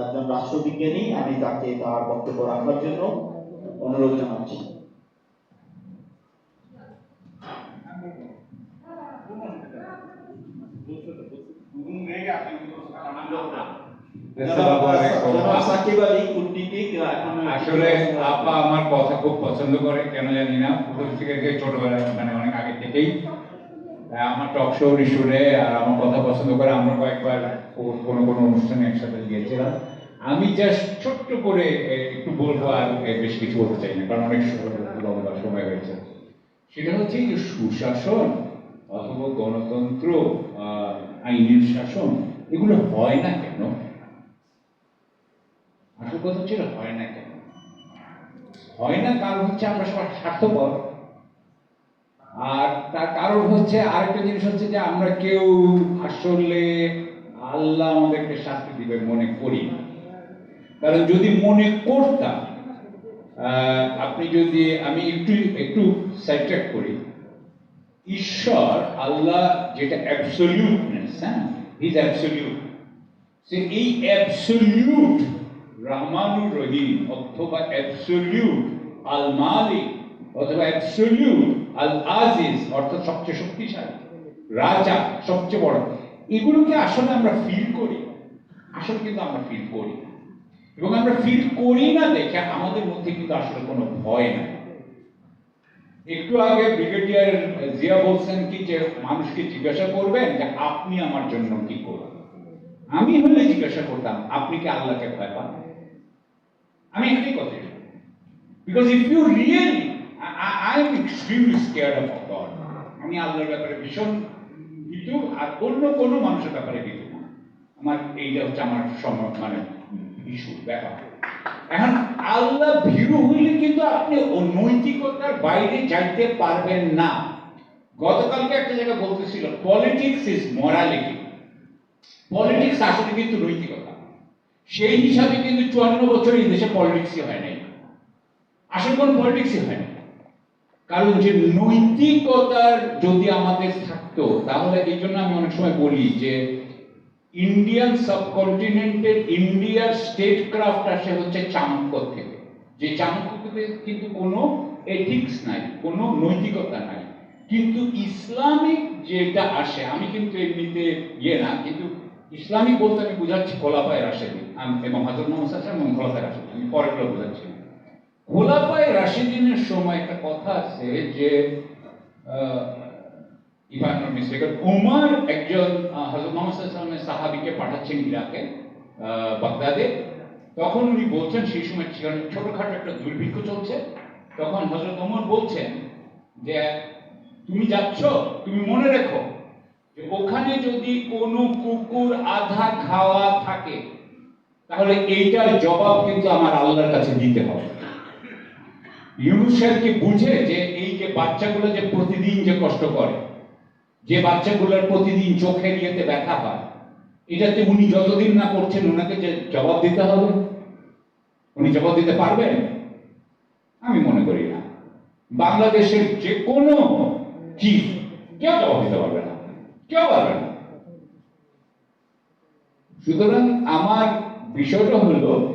একজন রাষ্ট্রবিজ্ঞানী আমি তাকে তার বক্তব্য রাখার জন্য অনুরোধ জানাচ্ছি। আসলে আপা আমার কথা খুব পছন্দ করে কেন জানি না। থেকে ছোটবেলায় মানে অনেক আগে থেকেই আমার টক শো শুনে আর আমার কথা পছন্দ করে আমরা কয়েকবার কোনো কোনো অনুষ্ঠানে একসাথে গিয়েছিলাম। আমি জাস্ট ছোট্ট করে একটু বলব আর বেশ কিছু বলতে চাই না, কারণ অনেক লম্বা সময় হয়েছে। সেটা হচ্ছে যে সুশাসন অথবা গণতন্ত্র আইনের শাসন, এগুলো হয় না কেন? আসল কথা হচ্ছে হয় না কেন? হয় না কারণ হচ্ছে আমরা সবাই স্বার্থপর। আর তার কারণ হচ্ছে আরেকটা জিনিস হচ্ছে যে আমরা কেউ আসলে আল্লাহ আমাদেরকে শাস্তি দিবে মনে করি কারণ যদি মনে করতাম আপনি যদি, আমি একটু একটু সাইট্রাক করি, ঈশ্বর আল্লাহ যেটা অ্যাবসলিউটনেস হ্যাঁ? ইজ অ্যাবসলিউট সে এই অ্যাবসলিউট রহমানুর রহিম অথবা অ্যাবসলিউট আল মালিক অথবা অ্যাবসলিউট আল আজিজ অর্থাৎ সবচেয়ে শক্তিশালী, রাজা সবচেয়ে বড়। এগুলোকে আসলে আমরা ফিল করি। আসলে কিন্তু আমরা ফিল করি এবং আমরা ফিল করি না দেখে আমাদের মধ্যে কিন্তু আসলে কোনো ভয় নাই। একটু আগে ব্রিগেডিয়ার জিয়া বলছেন কি যে, মানুষকে জিজ্ঞাসা করবেন যে, আপনি আমার জন্য কি করবেন? আমি হলে জিজ্ঞাসা করতাম, আপনি কি আল্লাহকে ভয় পান? আমি একটাই কথা because if you really I am extremely scared of God আমি আল্লাহর ব্যাপারে ভীষণ ভীতু, আর অন্য কোনো মানুষের ব্যাপারে ভীতু না। আমার এইটা হচ্ছে আমার সম মানে ইস্যু ব্যাপার। এখন আল্লাহ ভীরু হইলে কিন্তু আপনি নৈতিকতার বাইরে যাইতে পারবেন না। গতকালকে একটা জায়গা বলতেছিল পলিটিক্স ইজ মরালিটি পলিটিক্স আসলে কিন্তু নৈতিকতা। সেই হিসাবে কিন্তু চুয়ান্ন বছর এই দেশে পলিটিক্সই হয় নাই। আসলে কোনো পলিটিক্সই হয় না কারণ যে নৈতিকতার যদি আমাদের থাকতো, তাহলে এই জন্য আমি অনেক সময় বলি যে ইন্ডিয়ান সাবকন্টিনেন্টের ইন্ডিয়ার স্টেট ক্রাফট আসে হচ্ছে চাণক্য থেকে। যে চাণক্যতে কিন্তু কোনো এথিক্স নাই, কোনো নৈতিকতা নাই। কিন্তু ইসলামিক যেটা আসে, আমি কিন্তু এমনিতে ইয়ে না, কিন্তু ইসলামিক বলতে আমি বুঝাচ্ছি খোলাপায় রাশেদি এবং হাজর মোহাম্মদ এবং খোলাপায় রাশেদি আমি পরেরগুলো বুঝাচ্ছি। না। খোলাপায় রাশেদিনের সময় একটা কথা আছে যে ইভান মিস্টেকের উমর একজন হজরত মোহাম্মদ সাহাবিকে পাঠাচ্ছেন ইরাকে বাগদাদে তখন উনি বলছেন, সেই সময় ছোটখাটো একটা দুর্ভিক্ষ চলছে তখন হজরত ওমর বলছেন যে, তুমি যাচ্ছ, তুমি মনে রেখো যে ওখানে যদি কোনো কুকুর আধা খাওয়া থাকে, তাহলে এইটার জবাব কিন্তু আমার আল্লাহর কাছে দিতে হবে ইউনুস সাহেবকে বুঝে যে এই যে বাচ্চাগুলো যে প্রতিদিন যে কষ্ট করে, যে বাচ্চাগুলোর প্রতিদিন চোখে ইয়েতে ব্যথা হয়, এটাতে উনি যতদিন না করছেন ওনাকে যে জবাব দিতে হবে? উনি জবাব দিতে পারবেন? আমি মনে করি না। বাংলাদেশের যে কোনো চিফ কেউ জবাব দিতে পারবে না। কেউ পারবে না। সুতরাং আমার বিষয়টা হলো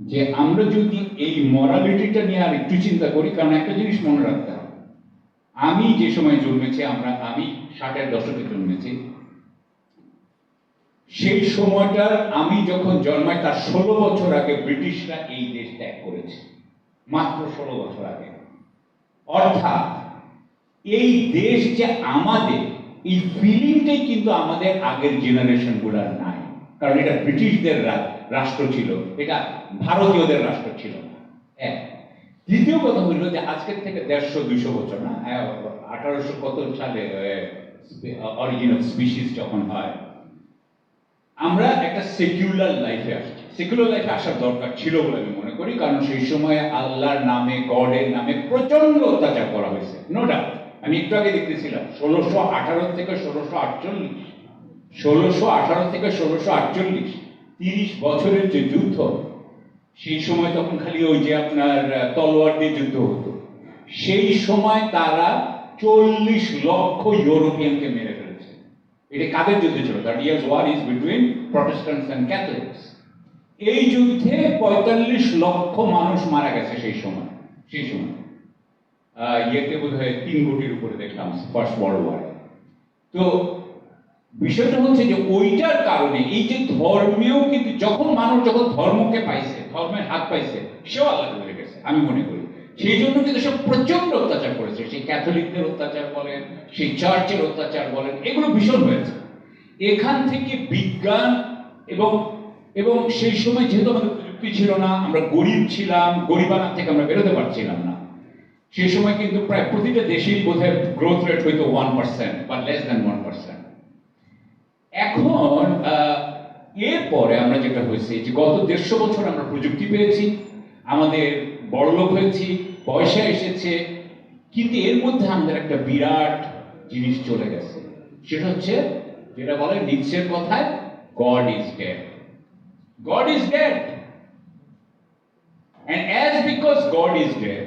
যে আমরা যদি এই মরালিটিটা নিয়ে আর একটু চিন্তা করি, কারণ একটা জিনিস মনে রাখতে হবে। আমি যে সময় জন্মেছি, আমরা, আমি ষাটের দশকে জন্মেছি। সেই সময়টার আমি যখন জন্মাই, তার ষোলো বছর আগে ব্রিটিশরা এই দেশ ত্যাগ করেছে। মাত্র ষোলো বছর আগে। অর্থাৎ এই দেশ যে আমাদের, এই ফিলিংটাই কিন্তু আমাদের আগের জেনারেশনগুলার নাই। কারণ এটা ব্রিটিশদের রা- রাষ্ট্র ছিল, এটা ভারতীয়দের রাষ্ট্র ছিল। এক দ্বিতীয় কথা হলো যে আজকের থেকে দেড়শো, দুইশো বছর, না? আঠারোশো কত সালে অরিজিন অফ স্পিসিস যখন হয়, আমরা একটা সেকুলার লাইফে আসছি। সেকুলার লাইফে আসার দরকার ছিল বলে আমি মনে করি, কারণ সেই সময় আল্লাহর নামে, গডের নামে প্রচণ্ড অত্যাচার করা হয়েছে নো ডাউট আমি একটু আগে দেখতেছিলাম, ষোলোশো আঠারো থেকে ষোলোশো আটচল্লিশ, ষোলোশো আঠারো থেকে ষোলোশো আটচল্লিশ। তিরিশ বছরের যে যুদ্ধ, সেই সময় তখন খালি ওই যে আপনার তলোয়ার দিয়ে যুদ্ধ হতো। সেই সময় তারা চল্লিশ লক্ষ ইউরোপিয়ানকে মেরে ফেলেছে। এটা কাদের যুদ্ধ ছিল? That years war is between Protestants and Catholics এই যুদ্ধে পঁয়তাল্লিশ লক্ষ মানুষ মারা গেছে সেই সময় সেই সময়। ইয়েতে বোধ হয় তিন কোটির উপরে দেখলাম ফার্স্ট ওয়ার্ল্ড ওয়ার তো বিষয়টা হচ্ছে যে ওইটার কারণে এই যে ধর্মীয় কিন্তু যখন মানুষ যখন ধর্মকে পাইছে, ধর্মের হাত পাইছে, সেও আল্লাহ হয়ে গেছে, আমি মনে করি। সেই জন্য কিন্তু সব প্রচণ্ড অত্যাচার করেছে। সেই ক্যাথলিকদের অত্যাচার বলেন, সেই চার্চের অত্যাচার বলেন, এগুলো ভীষণ হয়েছে। এখান থেকে বিজ্ঞান এবং এবং সেই সময় যেহেতু আমাদের প্রযুক্তি ছিল না, আমরা গরিব ছিলাম গরিবানা থেকে আমরা বেরোতে পারছিলাম না। সেই সময় কিন্তু প্রায় প্রতিটা দেশেই বোধহয় গ্রোথ রেট হয়তো ওয়ান পার্সেন্ট বা লেস দ্যান ওয়ান পার্সেন্ট এখন এরপরে আমরা যেটা হয়েছে যে গত দেড়শো বছর আমরা প্রযুক্তি পেয়েছি আমাদের বড়লোক হয়েছি পয়সা এসেছে কিন্তু এর মধ্যে আমাদের একটা বিরাট জিনিস চলে গেছে। সেটা হচ্ছে যেটা বলে নিচের কথায় God is dead God is dead And as because God is dead,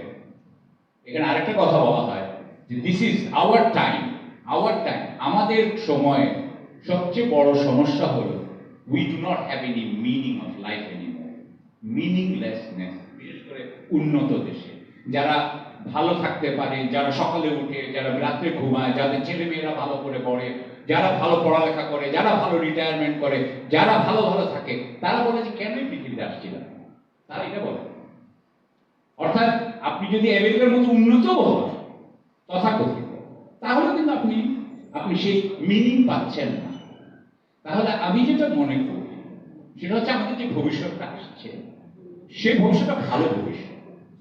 এখানে আরেকটা কথা বলা হয় যে this is our time our time আমাদের সময়ে সবচেয়ে বড় সমস্যা হলো we do not have any meaning of life anymore meaninglessness বিশেষ করে উন্নত দেশে। যারা ভালো থাকতে পারে, যারা সকালে উঠে, যারা রাত্রে ঘুমায়, যাদের ছেলে মেয়েরা ভালো করে পড়ে, যারা ভালো পড়ালেখা করে, যারা ভালো রিটায়ারমেন্ট করে, যারা ভালো ভালো থাকে, তারা বলে যে কেনই পৃথিবীতে আসছিলাম তারা এটা বলে। অর্থাৎ আপনি যদি আমেরিকার মতো উন্নত হন, তথাকথিত, তাহলে কিন্তু আপনি আপনি সেই মিনিং পাচ্ছেন না। তাহলে আমি যেটা মনে করি, সেটা হচ্ছে আমাদের যে ভবিষ্যৎটা আসছে, সে ভবিষ্যৎটা ভালো ভবিষ্যৎ।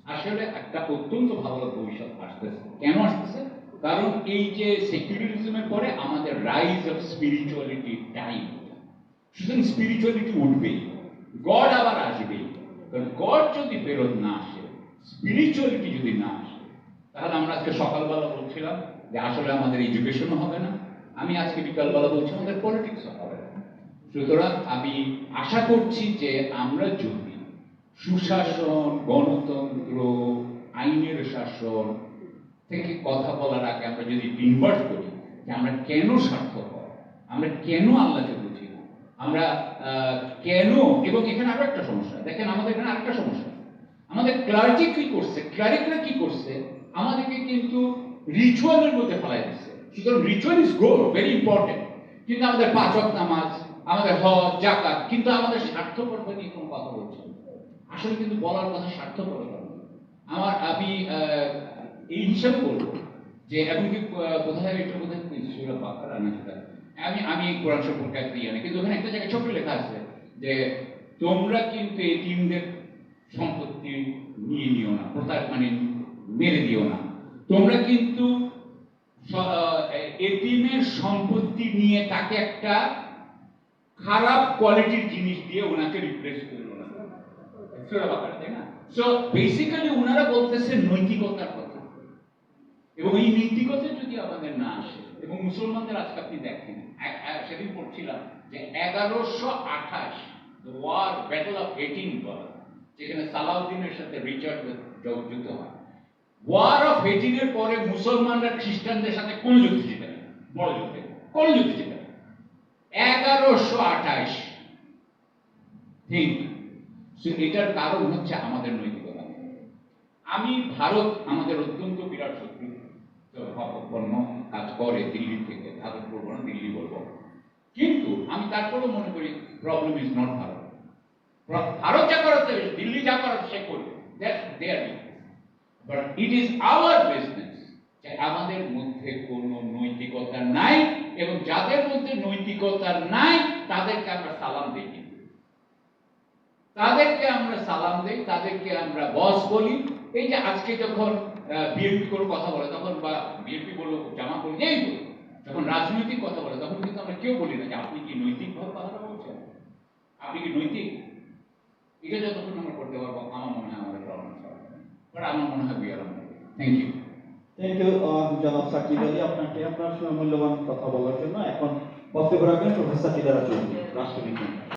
আসলে একটা অত্যন্ত ভালো ভবিষ্যৎ আসতেছে। কেন আসতেছে? কারণ এই যে সেকুলারিজমের পরে আমাদের রাইজ অফ স্পিরিচুয়ালিটি টাইম সুতরাং স্পিরিচুয়ালিটি উঠবেই গড আবার আসবেই। কারণ গড যদি ফেরত না আসে স্পিরিচুয়ালিটি যদি না আসে, তাহলে আমরা আজকে সকালবেলা বলছিলাম যে আসলে আমাদের এডুকেশনও হবে না আমি আজকে বিকালবেলা বলছি, আমাদের পলিটিক্স হবে। সুতরাং আমি আশা করছি যে আমরা যদি সুশাসন, গণতন্ত্র, আইনের শাসন থেকে কথা বলার আগে আমরা যদি ইনভার্ট করি যে আমরা কেন স্বার্থপর, আমরা কেন আল্লাহকে বুঝি আমরা কেন, এবং এখানে আরও একটা সমস্যা, দেখেন আমাদের এখানে আরেকটা সমস্যা। আমাদের ক্লার্জি কি করছে ক্লারিকরা কি করছে, আমাদেরকে কিন্তু রিচুয়ালের মধ্যে ফেলাই দিচ্ছে। সুতরাং ritual is good very important কিন্তু আমাদের পাঁচক নামাজ, আমাদের হজ জাকাত কিন্তু আমাদের স্বার্থপরতা নিয়ে কোনো কথা বলছে আসলে কিন্তু বলার কথা স্বার্থপরতা। আমার আমি এই হিসাবে বলব যে এমনকি কোথায় একটা কোথায় সেটা আমি আমি এই কোরআন সম্পর্কে একটা কিন্তু ওখানে একটা জায়গায় ছোট্ট লেখা আছে যে, তোমরা কিন্তু এতিমদের সম্পত্তি নিয়ে নিও না, প্রতার মানে মেরে দিও না। তোমরা কিন্তু এতিমের সম্পত্তি নিয়ে তাকে একটা খারাপ কোয়ালিটির জিনিস দিয়ে ওনাকে রিপ্লেস করল না তাই না? সো বেসিক্যালি ওনারা বলতেছে নৈতিকতার কথা। এবং এই নৈতিকতা যদি আমাদের না আসে, এবং মুসলমানদের আজকে আপনি দেখেন সেদিন পড়ছিলাম যে এগারোশো আঠাশ ওয়ার ব্যাটল অফ এইটিন বলা, যেখানে সালাউদ্দিনের সাথে রিচার্ড যুদ্ধ হয়। ওয়ার অফ হেটিং এর পরে মুসলমানরা খ্রিস্টানদের সাথে কোন যুদ্ধ জিতে বড় যুদ্ধে। কোন যুদ্ধ জিতে এগারোশো আঠাশ। ঠিক। এটার কারণ হচ্ছে আমাদের নৈতিকতা। আমি ভারত আমাদের অত্যন্ত বিরাট শত্রু। ভাবাপন্ন কাজ করে দিল্লি থেকে। ভারত বলব না, দিল্লি বলব। কিন্তু আমি তারপরেও মনে করি problem is not Bharat. Bharat যা করাতে দিল্লি যা করাতে সে করবে। That's there but it is our business যে আমাদের মধ্যে কোনো নৈতিকতা নাই এবং যাদের মধ্যে নৈতিকতা নাই, তাদেরকে আমরা সালাম দিই। তাদেরকে আমরা সালাম দেই, তাদেরকে আমরা বস বলি। এই যে আজকে যখন বিএনপি কোনো কথা বলে, তখন বা বিএনপি বলল জামা বলি যেই বলি যখন রাজনৈতিক কথা বলে, তখন কিন্তু আমরা কেউ বলি না যে আপনি কি নৈতিকভাবে কথাটা বলছেন? আপনি কি নৈতিক? এটা যতক্ষণ আমরা করতে পারব, আমার মনে হয় আমাদের প্রবলেম বাট আমার মনে হয় বিয়ার থ্যাংক ইউ থ্যাংক ইউ জনাব সাকিব আলী, আপনাকে আপনার মূল্যবান কথা বলার জন্য। এখন বক্তব্য রাখবেন প্রফেসর দিদারা চৌধুরী রাষ্ট্রবিজ্ঞান